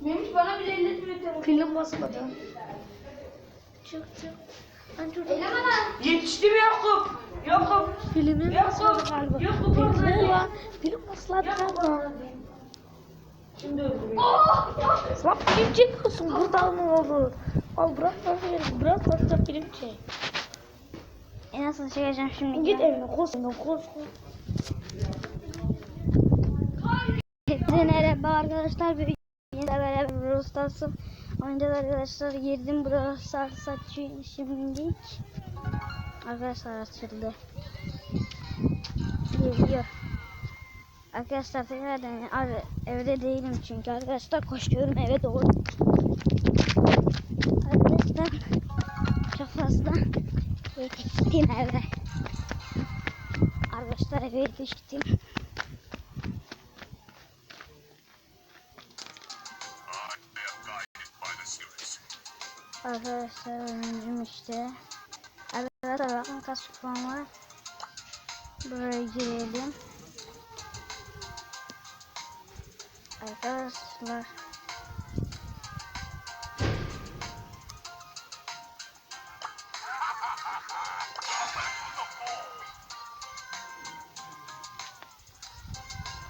Memiş bana bir 50 metre Film basmadı. Çık çık. Ben şurada. Yetiştim Yakup. Yakup. Filmin Yok, basmadı galiba. Yok, bu Film basmadı. lan. Film basmadı galiba. Şimdi öldürüyor. Lan film çekiyorsun burada mı olur? Al bırak bırak bırak bırak film çek. En nasıl çekeceğim şimdi? Git evine koş koş koş. Merhaba arkadaşlar. Bir beraber Brawl Stars'ın oynayacağız arkadaşlar. Girdim açıyor şimdilik. Arkadaşlar açıldı. Geliyor. Arkadaşlar tekrardan ar- evde değilim çünkü arkadaşlar koşuyorum eve doğru. Arkadaşlar çok fazla yetiştim eve. Arkadaşlar eve yetiştim. Arkadaşlar oyuncum işte. Arkadaşlar bakın kaç kupam var. Buraya girelim. Arkadaşlar.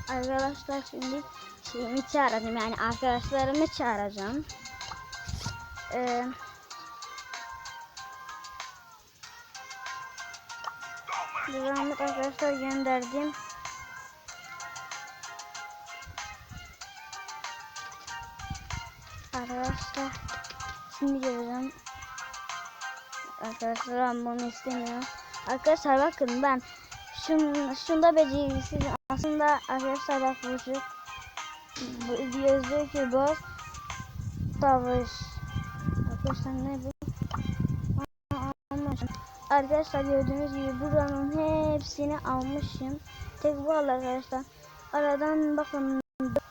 Arkadaşlar şimdi şeyimi çağıracağım yani arkadaşlarımı çağıracağım. Ee, Zahmet arkadaşlar gönderdim. Arkadaşlar şimdi geleceğim. Arkadaşlar ben bunu istemiyorum. Arkadaşlar bakın ben şun, şunda beceriksiz aslında arkadaşlar bak bu şu bu yazıyor ki boss savaş arkadaşlar ne bu almışım. Arkadaşlar gördüğünüz gibi buranın hepsini almışım. Tek bu al arkadaşlar. Aradan bakın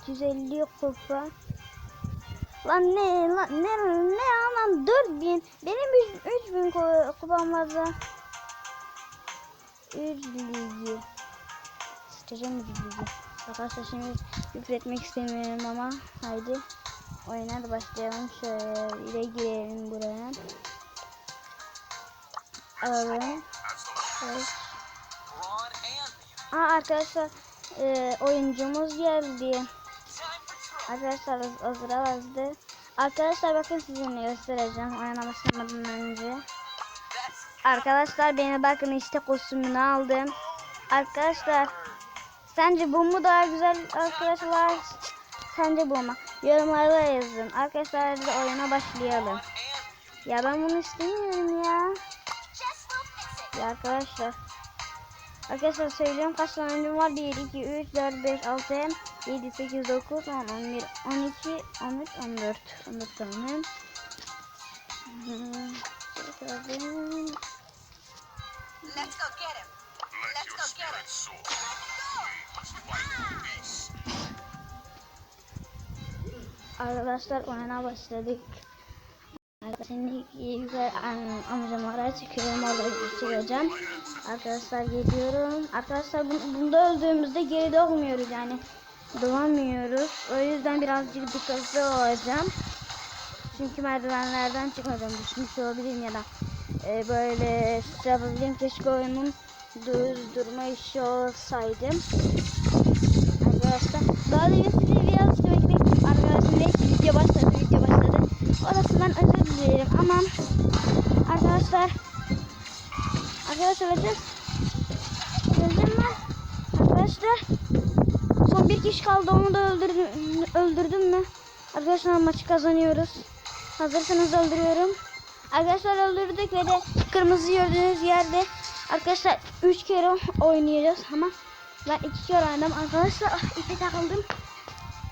450 kupa. Lan ne lan ne ne anam 4000 benim 3000 kupam vardı. Üzücü. Sıçacağım üzücü. Arkadaşlar şimdi yükletmek istemiyorum ama haydi oyuna da başlayalım. Şöyle girelim buraya. Alalım. Evet. Aa, arkadaşlar e, oyuncumuz geldi. Arkadaşlar hazır hazırdı. Arkadaşlar bakın sizinle göstereceğim oyuna başlamadan önce. Arkadaşlar beni bakın işte kostümünü aldım. Arkadaşlar sence bu mu daha güzel arkadaşlar? Sence bu mu? Yorumlarda yazın. Arkadaşlar hadi oyuna başlayalım. Ya ben bunu istemiyorum ya. Ya arkadaşlar. Arkadaşlar söylüyorum kaç tane oyuncum var? 1, 2, 3, 4, 5, 6, 7, 8, 9, 10, 11, 12, 13, 14. 14 tane. Let's go get him. Let's go get him. Arkadaşlar oyuna başladık. Şimdi am- amcamlara çıkıyorum orada çıkacağım. Arkadaşlar geliyorum. Arkadaşlar bu- bunda öldüğümüzde geri doğmuyoruz yani. Doğamıyoruz. O yüzden birazcık dikkatli olacağım. Çünkü merdivenlerden çıkmadım. Düşmüş olabilirim ya da e, böyle yapabilirim. Keşke oyunun durdurma işi olsaydım. Arkadaşlar daha da dilerim ama arkadaşlar arkadaşlar özür özür mü? Arkadaşlar son bir kişi kaldı onu da öldürdüm, öldürdüm mü? Arkadaşlar maçı kazanıyoruz. Hazırsanız öldürüyorum. Arkadaşlar öldürdük ve de kırmızı gördüğünüz yerde arkadaşlar 3 kere oynayacağız ama ben 2 kere oynadım arkadaşlar. Ah, ipe takıldım.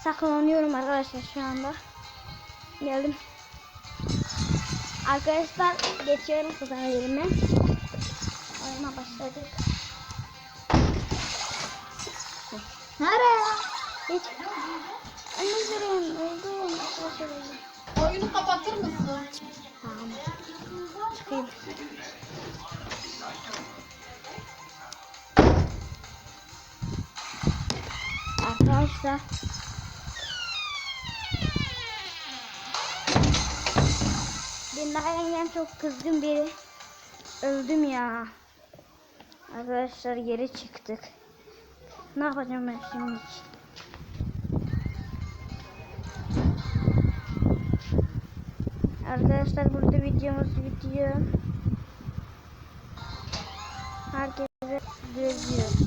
Saklanıyorum arkadaşlar şu anda. Geldim. Arkadaşlar geçiyorum kızan yerime. Oyuna başladık. Nereye? Geç. Anneciğim öldüm. Oyunu kapatır mısın? Tamam. Çıkayım. Arkadaşlar. Yengem çok kızgın biri. Öldüm ya. Arkadaşlar geri çıktık. Ne yapacağım ben şimdi? Arkadaşlar burada videomuz bitiyor. Herkese gözlüyor.